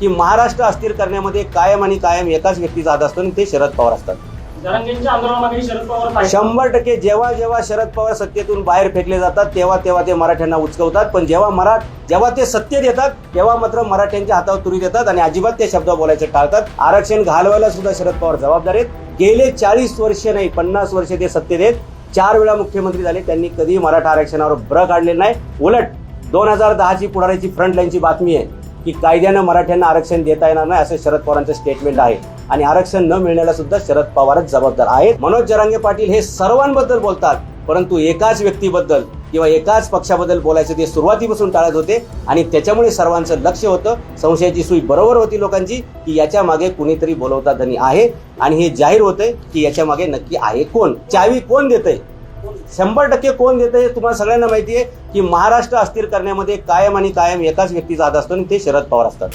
की महाराष्ट्र अस्थिर करण्यामध्ये कायम आणि कायम एकाच व्यक्तीचा हात असतो आणि ते शरद पवार असतात. शंभर टक्के जेव्हा जेव्हा शरद पवार सत्तेतून बाहेर फेकले जातात तेव्हा तेव्हा ते मराठ्यांना उचकवतात. पण जेव्हा मरा जेव्हा ते सत्तेत येतात तेव्हा मात्र मराठ्यांच्या हातावर तुरी देतात आणि अजिबात ते शब्द बोलायचे टाळतात. आरक्षण घालवायला सुद्धा शरद पवार जबाबदार आहेत. गेले चाळीस वर्ष नाही पन्नास वर्ष ते सत्तेत आहेत चार वेळा मुख्यमंत्री झाले. त्यांनी कधी मराठा आरक्षणावर ब्र काढले नाही. उलट दोन हजार दहाची पुढाऱ्याची फ्रंट लाईनची बातमी आहे. की कायद्यानं मराठ्यांना आरक्षण देता येणार नाही असं शरद पवारांचं स्टेटमेंट आहे. आणि आरक्षण न मिळण्याला सुद्धा शरद पवारच जबाबदार आहेत. मनोज जरांगे पाटील हे सर्वांबद्दल बोलतात परंतु एकाच व्यक्तीबद्दल किंवा एकाच पक्षाबद्दल बोलायचं ते सुरुवातीपासून टाळत होते. आणि त्याच्यामुळे सर्वांचं लक्ष होतं. संशयाची सुई बरोबर होती लोकांची की याच्या मागे कुणीतरी बोलवता धनी आहे. आणि हे जाहीर होतंय की याच्या मागे नक्की आहे कोण? चावी कोण देतंय? शंभर टक्के कोण देतं हे तुम्हाला सगळ्यांना माहिती आहे की महाराष्ट्र अस्थिर करण्यामध्ये कायम आणि कायम एकाच व्यक्तीचा हात असतो आणि ते शरद पवार असतात.